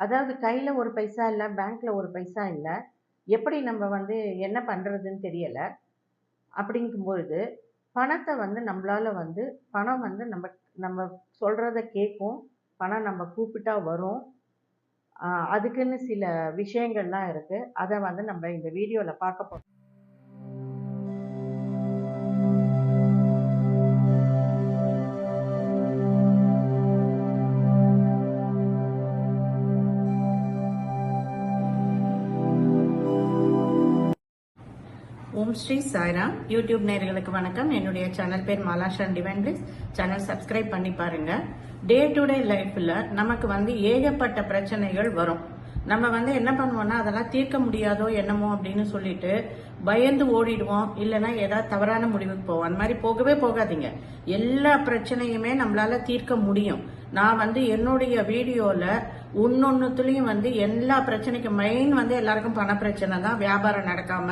அதாவது கையில் ஒரு பைசா இல்லை பேங்க்கில் ஒரு பைசா இல்லை எப்படி நம்ம வந்து என்ன பண்ணுறதுன்னு தெரியலை. அப்படிங்கும்பொழுது பணத்தை வந்து நம்மளால் வந்து பணம் வந்து நம்ம நம்ம சொல்கிறத கேட்கும் பணம் நம்ம கூப்பிட்டா வரும். அதுக்குன்னு சில விஷயங்கள்லாம் இருக்குது அதை வந்து நம்ம இந்த வீடியோவில் பார்க்க போகிறோம் ஓம் ஸ்ரீ சாய்ராம். யூடியூப் நேர்களுக்கு வணக்கம். என்னுடைய சேனல் பேர் Malashan divine bliss channel subscribe பண்ணி பாருங்க. டே டு டே லைஃப்ல நமக்கு வந்து ஏகப்பட்ட பிரச்சனைகள் வரும். நம்ம வந்து என்ன பண்ணுவோம்னா அதெல்லாம் தீர்க்க முடியாதோ என்னமோ அப்படின்னு சொல்லிட்டு பயந்து ஓடிடுவோம். இல்லைன்னா ஏதாவது தவறான முடிவுக்கு போவோம். அந்த மாதிரி போகவே போகாதீங்க. எல்லா பிரச்சனையுமே நம்மளால தீர்க்க முடியும். நான் வந்து என்னுடைய வீடியோல ஒன்னொன்னுத்துலயும் வந்து எல்லா பிரச்சனைக்கும் மெயின் வந்து எல்லாருக்கும் பண பிரச்சனை தான். வியாபாரம் நடக்காம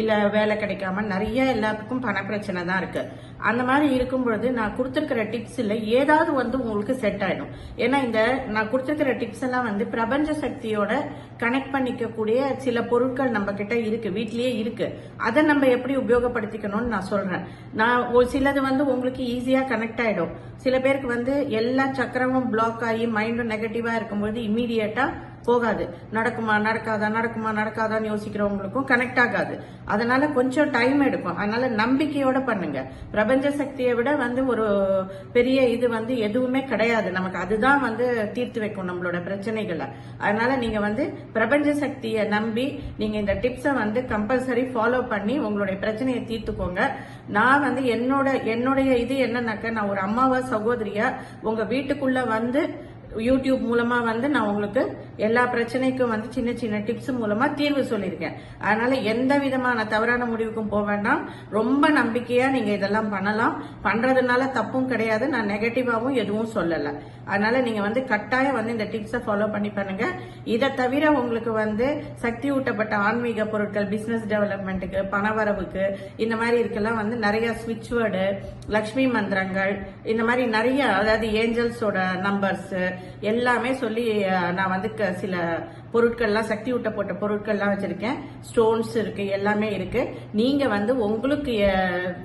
இல்ல வேலை கிடைக்காம நிறைய எல்லாத்துக்கும் பண பிரச்சனை தான் இருக்கு. அந்த மாதிரி இருக்கும் பொழுது நான் கொடுத்துருக்கிற டிப்ஸில் ஏதாவது வந்து உங்களுக்கு செட் ஆயிடும். ஏன்னா இந்த நான் கொடுத்துருக்கிற டிப்ஸ் எல்லாம் வந்து பிரபஞ்ச சக்தியோட கனெக்ட் பண்ணிக்கக்கூடிய சில பொருட்கள் நம்ம கிட்ட இருக்கு வீட்லயே இருக்கு. அதை நம்ம எப்படி உபயோகப்படுத்திக்கணும்னு நான் சொல்றேன். நான் ஒரு சிலது வந்து உங்களுக்கு ஈஸியா கனெக்ட் ஆயிடும். சில பேருக்கு வந்து எல்லா சக்கரமும் பிளாக் ஆகி மைண்டும் நெகட்டிவா இருக்கும்போது இம்மீடியட்டா போகாது. நடக்குமா நடக்காதா நடக்குமா நடக்காதான்னு யோசிக்கிறவங்களுக்கும் கனெக்ட் ஆகாது. அதனால கொஞ்சம் டைம் எடுக்கும். அதனால நம்பிக்கையோட பண்ணுங்க. பிரபஞ்ச சக்தியை விட வந்து ஒரு பெரிய இது வந்து எதுவுமே கிடையாது. நமக்கு அதுதான் வந்து தீர்த்து வைக்கும் நம்மளோட பிரச்சனைகளை. அதனால நீங்க வந்து பிரபஞ்ச சக்தியை நம்பி நீங்க இந்த டிப்ஸை வந்து கம்பல்சரி ஃபாலோ பண்ணி உங்களுடைய பிரச்சனையை தீர்த்துக்கோங்க. நான் வந்து என்னோட என்னுடைய இது என்னன்னாக்க நான் ஒரு அம்மாவா சகோதரியா உங்க வீட்டுக்குள்ள வந்து யூடியூப் மூலமா வந்து நான் உங்களுக்கு எல்லா பிரச்சனைக்கும் வந்து சின்ன சின்ன டிப்ஸ் மூலமா தீர்வு சொல்லியிருக்கேன். அதனால எந்த விதமான தவறான முடிவுக்கும் போக வேண்டாம். ரொம்ப நம்பிக்கையா நீங்க இதெல்லாம் பண்ணலாம். பண்றதுனால தப்பும் கிடையாது. நான் நெகட்டிவாவும் எதுவும் சொல்லலை. அதனால நீங்க வந்து கட்டாயம் வந்து இந்த டிப்ஸை ஃபாலோ பண்ணி பண்ணுங்க. இதை தவிர உங்களுக்கு வந்து சக்தி ஊட்டப்பட்ட ஆன்மீக பொருட்கள் பிசினஸ் டெவலப்மெண்ட்டுக்கு பணவரவுக்கு இந்த மாதிரி இருக்கெல்லாம் வந்து நிறைய ஸ்விட்ச் வேர்டு லக்ஷ்மி மந்திரங்கள் இந்த மாதிரி நிறைய அதாவது ஏஞ்சல்ஸோட நம்பர்ஸ் எல்லாமே சொல்லி நான் வந்து க- சில பொருட்கள்லாம் சக்தி ஊட்ட போட்ட பொருட்கள்லாம் வச்சிருக்கேன். ஸ்டோன்ஸ் இருக்கு எல்லாமே இருக்கு. நீங்க வந்து உங்களுக்கு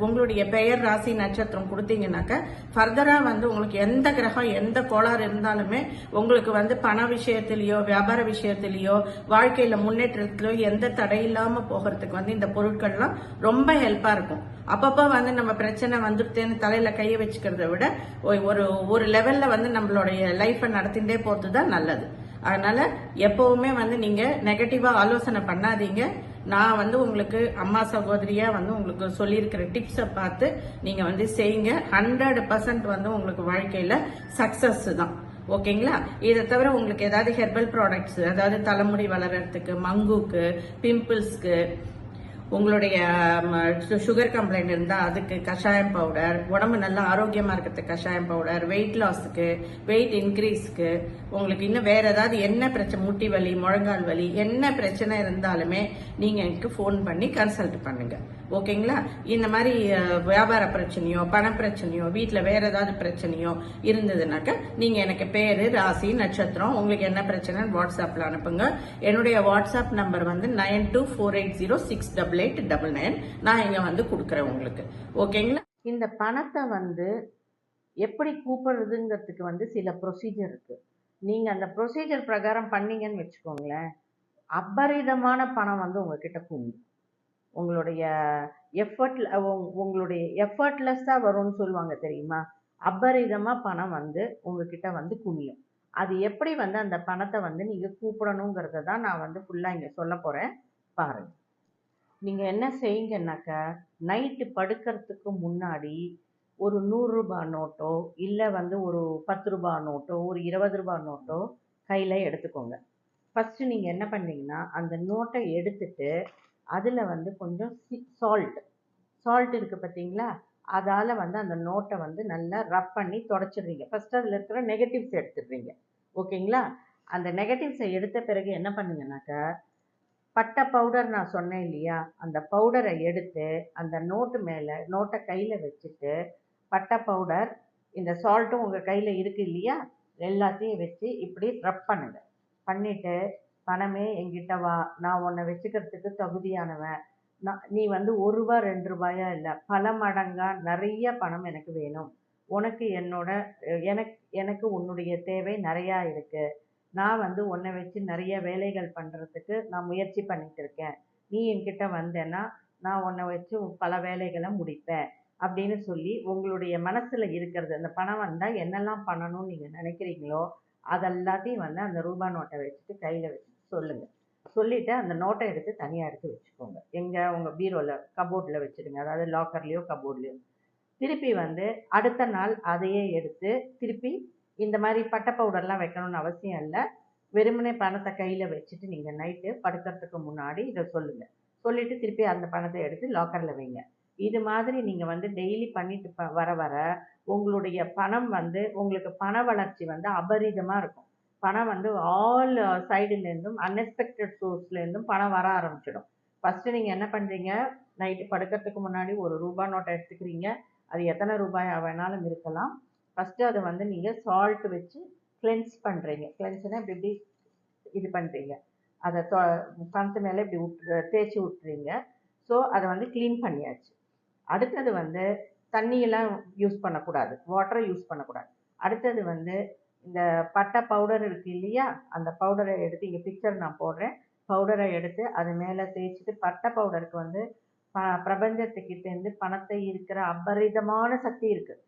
உங்களுடைய பெயர் ராசி நட்சத்திரம் கொடுத்தீங்கன்னாக்க ஃபர்தரா வந்து உங்களுக்கு எந்த கிரகம் எந்த கோளாறு இருந்தாலுமே உங்களுக்கு வந்து பண விஷயத்திலயோ வியாபார விஷயத்திலயோ வாழ்க்கையில முன்னேற்றத்திலயோ எந்த தடை இல்லாம போகிறதுக்கு வந்து இந்த பொருட்கள்லாம் ரொம்ப ஹெல்ப்பா இருக்கும். அப்பப்போ வந்து நம்ம பிரச்சனை வந்துருத்தேன்னு தலையில கைய வச்சுக்கிறத விட ஒரு ஒரு லெவல்ல வந்து நம்மளுடைய லைஃப்பை நடத்திட்டே போறது தான் நல்லது. அதனால எப்பவுமே வந்து நீங்க நெகட்டிவா ஆலோசனை பண்ணாதீங்க. நான் வந்து உங்களுக்கு அம்மா சகோதரியா வந்து உங்களுக்கு சொல்லியிருக்கிற டிப்ஸை பார்த்து நீங்க வந்து செய்யுங்க. ஹண்ட்ரட் பர்சன்ட் வந்து உங்களுக்கு வாழ்க்கையில சக்சஸ் தான். ஓகேங்களா? இதை தவிர உங்களுக்கு ஏதாவது ஹெர்பல் ப்ராடக்ட்ஸ் அதாவது தலைமுடி வளர்றதுக்கு மங்குக்கு பிம்பிள்ஸ்க்கு உங்களுடைய சுகர் கம்ப்ளைண்ட் இருந்தால் அதுக்கு கஷாயம் பவுடர் உடம்பு நல்லா ஆரோக்கியமாக இருக்கிறதுக்கு கஷாயம் பவுடர் வெயிட் லாஸுக்கு வெயிட் இன்க்ரீஸ்க்கு உங்களுக்கு இன்னும் வேற ஏதாவது என்ன பிரச்சனை முட்டி வலி முழங்கால் வலி என்ன பிரச்சனை இருந்தாலுமே நீங்கள் எனக்கு ஃபோன் பண்ணி கன்சல்ட் பண்ணுங்கள் ஓகேங்களா? இந்த மாதிரி வியாபார பிரச்சனையோ பண பிரச்சனையோ வீட்டில் வேற ஏதாவது பிரச்சனையோ இருந்ததுனாக்க நீங்கள் எனக்கு பேரு ராசி நட்சத்திரம் உங்களுக்கு என்ன பிரச்சனைன்னு வாட்ஸ்அப்பில் அனுப்புங்க. என்னுடைய வாட்ஸ்அப் நம்பர் வந்து nine two four eight zero six double eight double nine. நான் இங்கே வந்து கொடுக்குறேன் உங்களுக்கு. ஓகேங்களா? இந்த பணத்தை வந்து எப்படி கூப்பிடுறதுங்கிறதுக்கு வந்து சில ப்ரொசீஜர் இருக்கு. நீங்க அந்த ப்ரொசீஜர் பிரகாரம் பண்ணீங்கன்னு வச்சுக்கோங்களேன். அபரிதமான பணம் வந்து உங்ககிட்ட கூடும். உங்களுடைய எஃபர்ட்ல உங்களுடைய எஃபர்ட்லெஸ்ஸாக வரும்னு சொல்லுவாங்க தெரியுமா? அபரிதமாக பணம் வந்து உங்ககிட்ட வந்து குமியும் அது எப்படி வந்து அந்த பணத்தை வந்து நீங்கள் கூப்பிடணுங்கிறத தான் நான் வந்து ஃபுல்லாக இங்கே சொல்ல போகிறேன் பாருங்க. நீங்கள் என்ன செய்யுங்கன்னாக்கா நைட்டு படுக்கிறதுக்கு முன்னாடி ஒரு நூறுரூபா நோட்டோ இல்லை வந்து ஒரு பத்து ரூபா நோட்டோ ஒரு இருபது ரூபா நோட்டோ கையில் எடுத்துக்கோங்க. ஃபஸ்ட்டு நீங்கள் என்ன பண்ணீங்கன்னா அந்த நோட்டை எடுத்துட்டு அதில் வந்து கொஞ்சம் சி சால்ட் சால்ட் இருக்குது பார்த்தீங்களா அதால் வந்து அந்த நோட்டை வந்து நல்லா ரப் பண்ணி தொடச்சிடுறீங்க. ஃபஸ்ட்டு அதில் இருக்கிற நெகட்டிவ்ஸ் எடுத்துடுறீங்க. ஓகேங்களா? அந்த நெகட்டிவ்ஸை எடுத்த பிறகு என்ன பண்ணுங்கனாக்கா பட்டை பவுடர் நான் சொன்னேன் இல்லையா? அந்த பவுடரை எடுத்து அந்த நோட்டு மேலே நோட்டை கையில் வச்சுட்டு பட்டை பவுடர் இந்த சால்ட்டும் உங்கள் கையில் இருக்குது இல்லையா? எல்லாத்தையும் வச்சு இப்படி ரப் பண்ணுங்க. பண்ணிவிட்டு பணமே என்கிட்ட வா. நான் உன்னை வச்சுக்கிறதுக்கு தகுதியானவன். நான் நீ வந்து ஒரு ரூபா ரெண்டு ரூபாயா இல்லை. பல மடங்காக நிறைய பணம் எனக்கு வேணும். உனக்கு என்னோட எனக்கு எனக்கு உன்னுடைய தேவை நிறையா இருக்குது நான் வந்து உன்னை வச்சு நிறைய வேலைகள் பண்ணுறதுக்கு நான் முயற்சி பண்ணிட்டு இருக்கேன். நீ என்கிட்ட வந்தேன்னா நான் உன்னை வச்சு பல வேலைகளை முடிப்பேன் அப்படின்னு சொல்லி உங்களுடைய மனசில் இருக்கிறது. அந்த பணம் வந்தால் என்னெல்லாம் பண்ணணும்னு நீங்கள் நினைக்கிறீங்களோ அதெல்லாத்தையும் வந்து அந்த ரூபா நோட்டை வச்சுட்டு கையில் வச்சு சொல்லுங்கள் சொல்லிட்டு அந்த நோட்டை எடுத்து தனியாக எடுத்து வச்சுக்கோங்க. எங்கே உங்கள் பீரோவில் கபோர்டில் வச்சுடுங்க. அதாவது லாக்கர்லேயோ கபோர்ட்லேயோ திருப்பி வந்து அடுத்த நாள் அதையே எடுத்து திருப்பி இந்த மாதிரி பட்டை பவுடர்லாம் வைக்கணும்னு அவசியம் இல்லை. வெறுமனே பணத்தை கையில் வச்சுட்டு நீங்கள் நைட்டு படுக்கிறதுக்கு முன்னாடி இதை சொல்லுங்கள் சொல்லிவிட்டு திருப்பி அந்த பணத்தை எடுத்து லாக்கரில் வைங்க. இது மாதிரி நீங்கள் வந்து டெய்லி பண்ணிட்டு வர வர உங்களுடைய பணம் வந்து உங்களுக்கு பண வளர்ச்சி வந்து அபரிதமாக இருக்கும். பணம் வந்து ஆல் uh, சைடுலேருந்தும் அன்எக்ஸ்பெக்டட் சோர்ஸ்லேருந்தும் பணம் வர ஆரம்பிச்சிடும். ஃபஸ்ட்டு நீங்கள் என்ன பண்ணுறீங்க நைட்டு படுக்கிறதுக்கு முன்னாடி ஒரு ரூபா நோட்டை எடுத்துக்கிறீங்க. அது எத்தனை ரூபாய் வேணாலும் இருக்கலாம். ஃபஸ்ட்டு அதை வந்து நீங்கள் சால்ட் வச்சு கிளென்ஸ் பண்ணுறீங்க கிளென்ஸ்னா இப்படி இப்படி இது பண்ணுறீங்க அதை தொ- பணத்து மேலே இப்படி விட்டு தேய்ச்சி விட்டுறீங்க ஸோ அதை வந்து க்ளீன் பண்ணியாச்சு. அடுத்தது வந்து தண்ணியெல்லாம் யூஸ் பண்ணக்கூடாது. வாட்டரை யூஸ் பண்ணக்கூடாது. அடுத்தது வந்து இந்த பட்டை பவுடர் இருக்குது இல்லையா? அந்த பவுடரை எடுத்து இங்கே பிக்சர் நான் போடுறேன். பவுடரை எடுத்து அது மேலே தேய்ச்சிட்டு பட்டை பவுடருக்கு வந்து ப பிரபஞ்சத்துக்கிட்டேருந்து பணத்தை இருக்கிற அபரிதமான சக்தி இருக்குது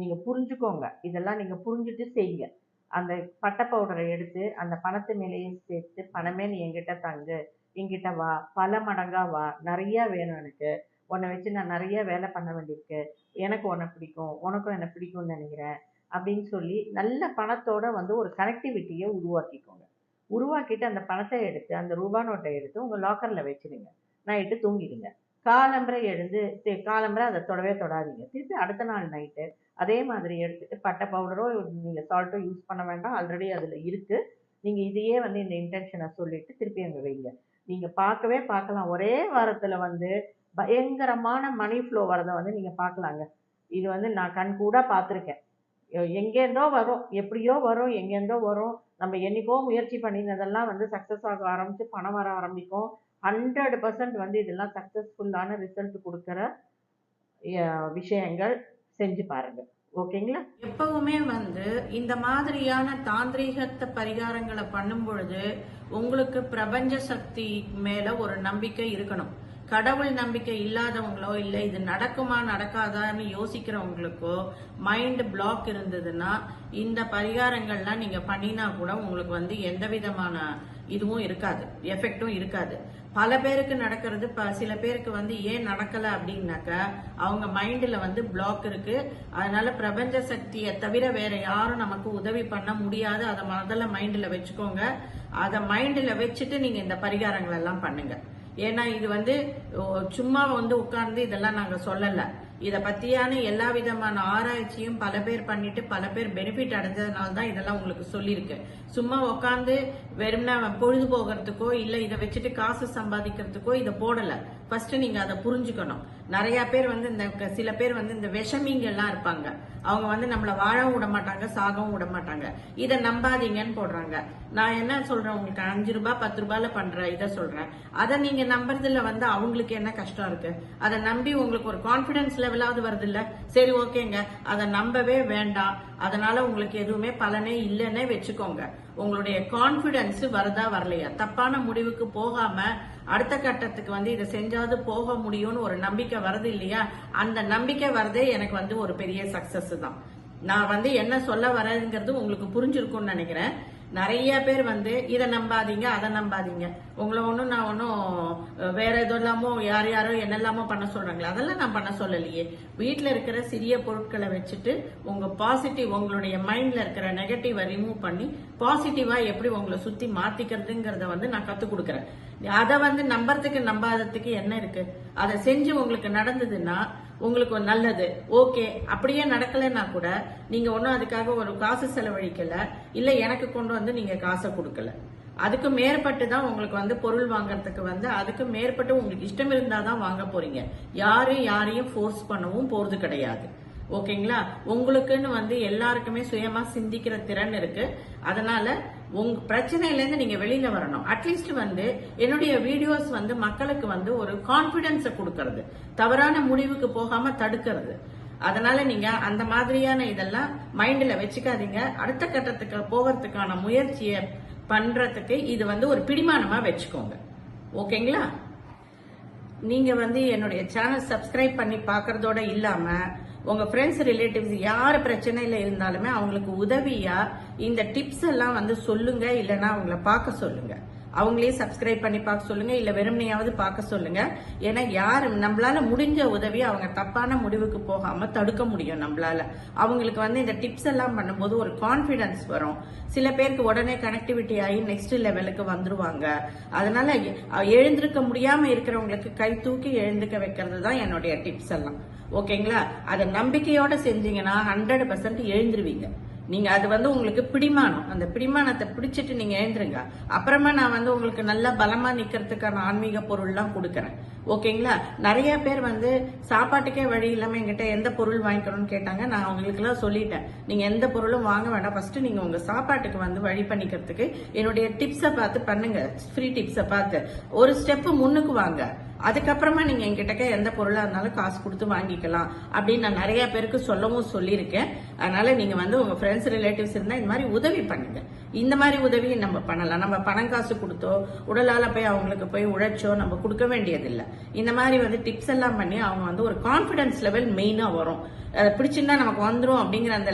நீங்கள் புரிஞ்சுக்கோங்க. இதெல்லாம் நீங்கள் புரிஞ்சுட்டு செய்யுங்க. அந்த பட்டை பவுடரை எடுத்து அந்த பணத்து மேலேயே சேர்த்து பணமே நீ என்கிட்ட தங்கு. என்கிட்ட வா. பல மடங்கா வா. நிறையா வேணும் எனக்கு. உன்னை வச்சு நான் நிறைய வேலை பண்ண வேண்டியிருக்கு. எனக்கு உன்னை பிடிக்கும். உனக்கும் என்னை பிடிக்கும்னு நினைக்கிறேன். அப்படின்னு சொல்லி நல்ல பணத்தோட வந்து ஒரு கனெக்டிவிட்டியை உருவாக்கிக்கோங்க. உருவாக்கிட்டு அந்த பணத்தை எடுத்து அந்த ரூபா நோட்டை எடுத்து உங்கள் லாக்கரில் வச்சிடுங்க நைட்டு தூங்கிடுங்க. காலம்பரை எழுந்து காலம்பரை அதை தொடவே தொடாதீங்க. திருப்பி அடுத்த நாள் நைட்டு அதே மாதிரி எடுத்துட்டு பட்டை பவுடரோ நீங்கள் சால்ட்டோ யூஸ் பண்ண வேண்டாம். ஆல்ரெடி அதில் இருக்குது நீங்கள் இதையே வந்து இந்த இன்டென்ஷனை சொல்லிட்டு திருப்பி அங்கே வைங்க. நீங்கள் பார்க்கவே பார்க்கலாம். ஒரே வாரத்தில் வந்து பயங்கரமான மணி ஃப்ளோ வரதை வந்து நீங்கள் பார்க்கலாங்க. இது வந்து நான் கண் கூட பார்த்துருக்கேன். எங்கேருந்தோ வரும். எப்படியோ வரும் எங்கேருந்தோ வரும். நம்ம என்னைக்கோ முயற்சி பண்ணினதெல்லாம் வந்து சக்ஸஸ் ஆக ஆரம்பித்து பணம் வர ஆரம்பிக்கும். ஹண்ட்ரட் பர்சன்ட் வந்து இதெல்லாம் சக்ஸஸ்ஃபுல்லான ரிசல்ட் கொடுக்குற விஷயங்கள் செஞ்சு பாருங்க. ஓகேங்களா? எப்பவுமே வந்து இந்த மாதிரியான தாந்திரீகத்தை பரிகாரங்களை பண்ணும் பொழுது உங்களுக்கு பிரபஞ்ச சக்தி மேல ஒரு நம்பிக்கை இருக்கணும். கடவுள் நம்பிக்கை இல்லாதவங்களோ இல்ல இது நடக்குமா நடக்காதான்னு யோசிக்கிறவங்களுக்கோ மைண்ட் பிளாக் இருந்ததுன்னா இந்த பரிகாரங்கள்லாம் நீங்க பண்ணினா கூட உங்களுக்கு வந்து எந்த விதமான இதுவும் இருக்காது எஃபெக்டும் இருக்காது. பல பேருக்கு நடக்கிறது ப- சில பேருக்கு வந்து ஏன் நடக்கல அப்படின்னாக்கா அவங்க மைண்டில் வந்து பிளாக் இருக்கு. அதனால பிரபஞ்ச சக்தியை தவிர வேற யாரும் நமக்கு உதவி பண்ண முடியாது. அதை முதல்ல மைண்டில் வச்சுக்கோங்க. அதை மைண்டில் வச்சுட்டு நீங்க இந்த பரிகாரங்கள் எல்லாம் பண்ணுங்க. ஏன்னா இது வந்து சும்மா வந்து உட்கார்ந்து இதெல்லாம் நாங்கள் சொல்லலை. இத பத்தியான எல்லா விதமான ஆராய்ச்சியும் பல பேர் பண்ணிட்டு பல பேர் பெனிஃபிட் அடைஞ்சதுனால தான் இதெல்லாம் உங்களுக்கு சொல்லியிருக்கு. சும்மா உட்காந்து வெறும்னா பொழுது போகிறதுக்கோ இல்ல இதை வச்சுட்டு காசு சம்பாதிக்கிறதுக்கோ இதை போடல. ஃபர்ஸ்ட் நீங்க அதை புரிஞ்சுக்கணும். நிறைய பேர் வந்து இந்த க- சில பேர் வந்து இந்த விஷமிங்க எல்லாம் இருப்பாங்க. அவங்க வந்து நம்மளை வாழவும் விட மாட்டாங்க சாகவும் விட மாட்டாங்க. இதை நம்பாதீங்கன்னு போடுறாங்க. நான் என்ன சொல்றேன் உங்களுக்கு அஞ்சு ரூபாய் பத்து ரூபாயில பண்ற இதை சொல்றேன். அதை நீங்க நம்புறதுல வந்து அவங்களுக்கு என்ன கஷ்டம் இருக்கு? அதை நம்பி உங்களுக்கு ஒரு கான்பிடன்ஸ்ல லெவலாவது வருது இல்ல சரி ஓகேங்க. அதை நம்பவே வேண்டாம். அதனால உங்களுக்கு எதுவுமே பலனே இல்லைன்னே வச்சுக்கோங்க. உங்களுடைய கான்பிடன்ஸ் வருதா வரலையா? தப்பான முடிவுக்கு போகாம அடுத்த கட்டத்துக்கு வந்து இதை செஞ்சாவது போக முடியும்னு ஒரு நம்பிக்கை வருது இல்லையா? அந்த நம்பிக்கை வரதே எனக்கு வந்து ஒரு பெரிய சக்சஸ் தான். நான் வந்து என்ன சொல்ல வரேங்கிறது உங்களுக்கு புரிஞ்சிருக்கும்னு நினைக்கிறேன். நிறைய பேர் வந்து இதை நம்பாதீங்க அதை நம்பாதீங்க. உங்களை ஒன்றும் நான் ஒன்றும் வேற இல்லாமல் யார் யாரோ என்னெல்லாமோ பண்ண சொல்றாங்களே அதெல்லாம் நான் பண்ண சொல்லலையே. வீட்டில் இருக்கிற சிறிய பொருட்களை வச்சுட்டு உங்க பாசிட்டிவ் உங்களுடைய மைண்ட்ல இருக்கிற நெகட்டிவை ரிமூவ் பண்ணி பாசிட்டிவா எப்படி உங்களை சுத்தி மாத்திக்கிறதுங்கிறத வந்து நான் கத்துக் கொடுக்குறேன். அதை வந்து நம்புறதுக்கு நம்பாததுக்கு என்ன இருக்கு? அதை செஞ்சு உங்களுக்கு நடந்ததுன்னா உங்களுக்கு ஒரு நல்லது. ஓகே அப்படியே நடக்கலைன்னா கூட நீங்க ஒன்றும் அதுக்காக ஒரு காசு செலவழிக்கல. இல்ல எனக்கு கொண்டு வந்து நீங்க காசை கொடுக்கல. அதுக்கு மேற்பட்டு தான் உங்களுக்கு வந்து பொருள் வாங்குறதுக்கு வந்து அதுக்கு மேற்பட்டு உங்களுக்கு இஷ்டம் இருந்தாதான் தான் வாங்க போறீங்க. யாரும் யாரையும் ஃபோர்ஸ் பண்ணவும் போறது கிடையாது. ஓகேங்களா உங்களுக்குன்னு வந்து எல்லாருக்குமே சுயமா சிந்திக்கிற திறன் இருக்கு. அதனால உங்க பிரச்சனையிலேருந்து நீங்க வெளியில வரணும். அட்லீஸ்ட் வந்து என்னுடைய வீடியோஸ் வந்து மக்களுக்கு வந்து ஒரு கான்பிடன்ஸ கொடுக்கறது. தவறான முடிவுக்கு போகாம தடுக்கிறது. அதனால நீங்க அந்த மாதிரியான இதெல்லாம் மைண்ட்ல வச்சுக்காதீங்க. அடுத்த கட்டத்துக்கு போகிறதுக்கான முயற்சியை பண்றதுக்கு இது வந்து ஒரு பிடிமானமா வச்சுக்கோங்க. ஓகேங்களா? நீங்க வந்து என்னுடைய சேனல் சப்ஸ்கிரைப் பண்ணி பாக்குறதோட இல்லாம உங்க ஃப்ரெண்ட்ஸ் ரிலேட்டிவ்ஸ் யார் பிரச்சனையில இருந்தாலுமே அவங்களுக்கு உதவியா இந்த டிப்ஸ் எல்லாம் வந்து சொல்லுங்க இல்லைன்னா அவங்கள பார்க்க சொல்லுங்க. அவங்களே சப்ஸ்கிரைப் பண்ணி பார்க்க சொல்லுங்க இல்ல வெறுமனையாவது பார்க்க சொல்லுங்க. ஏன்னா யார் நம்மளால முடிஞ்ச உதவி அவங்க தப்பான முடிவுக்கு போகாம தடுக்க முடியும் நம்மளால. அவங்களுக்கு வந்து இந்த டிப்ஸ் எல்லாம் பண்ணும்போது ஒரு கான்பிடன்ஸ் வரும். சில பேருக்கு உடனே கனெக்டிவிட்டி ஆகி நெக்ஸ்ட் லெவலுக்கு வந்துருவாங்க. அதனால எழுந்திருக்க முடியாம இருக்கிறவங்களுக்கு கை தூக்கி எழுந்துக்க வைக்கிறது தான் என்னுடைய டிப்ஸ் எல்லாம். ஓகேங்களா? அதை நம்பிக்கையோட செஞ்சீங்கன்னா ஹண்ட்ரட் பர்சன்ட் எழுந்துருவீங்க. நீங்க அது வந்து உங்களுக்கு பிடிமானம். அந்த பிடிமானத்தை பிடிச்சிட்டு நீங்க எழுந்துருங்க. அப்புறமா நான் வந்து உங்களுக்கு நல்லா பலமா நிக்கிறதுக்கான ஆன்மீக பொருள்லாம் கொடுக்கறேன். ஓகேங்களா? நிறைய பேர் வந்து சாப்பாட்டுக்கே வழி இல்லாம என்கிட்ட எந்த பொருள் வாங்கிக்கணும்னு கேட்டாங்க. நான் அவங்களுக்கு எல்லாம் சொல்லிட்டேன். நீங்க எந்த பொருளும் வாங்க வேண்டாம். ஃபர்ஸ்ட் நீங்க உங்க சாப்பாட்டுக்கு வந்து வழி பண்ணிக்கிறதுக்கு என்னுடைய டிப்ஸை பார்த்து பண்ணுங்க. ஃப்ரீ டிப்ஸை பார்த்து. ஒரு ஸ்டெப் முன்னுக்கு வாங்க. அதுக்கப்புறமா நீங்க என்கிட்ட எந்த பொருளா இருந்தாலும் காசு கொடுத்து வாங்கிக்கலாம் அப்படின்னு நான் நிறைய பேருக்கு சொல்லவும் சொல்லியிருக்கேன். அதனால நீங்க வந்து உங்க ஃப்ரெண்ட்ஸ் ரிலேட்டிவ்ஸ் இருந்தா இந்த மாதிரி உதவி பண்ணுங்க. இந்த மாதிரி உதவியை நம்ம பண்ணலாம். நம்ம பணம் காசு கொடுத்தோ உடலால போய் அவங்களுக்கு போய் உழைச்சோ நம்ம கொடுக்க வேண்டியதில்லை. இந்த மாதிரி வந்து டிப்ஸ் எல்லாம் பண்ணி அவங்க வந்து ஒரு கான்பிடன்ஸ் லெவல் மெயினா வரும். அதை பிடிச்சிருந்தா நமக்கு வந்துடும் அப்படிங்கிற அந்த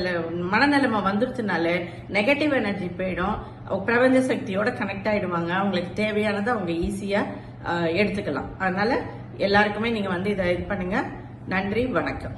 மனநிலைமை வந்துருச்சுனால நெகட்டிவ் எனர்ஜி போயிடும். பிரபஞ்ச சக்தியோட கனெக்ட் ஆயிடுவாங்க. அவங்களுக்கு தேவையானதை அவங்க ஈஸியா எடுத்துக்கலாம். அதனால எல்லாருக்குமே நீங்க வந்து இதை இது பண்ணுங்க. நன்றி வணக்கம்.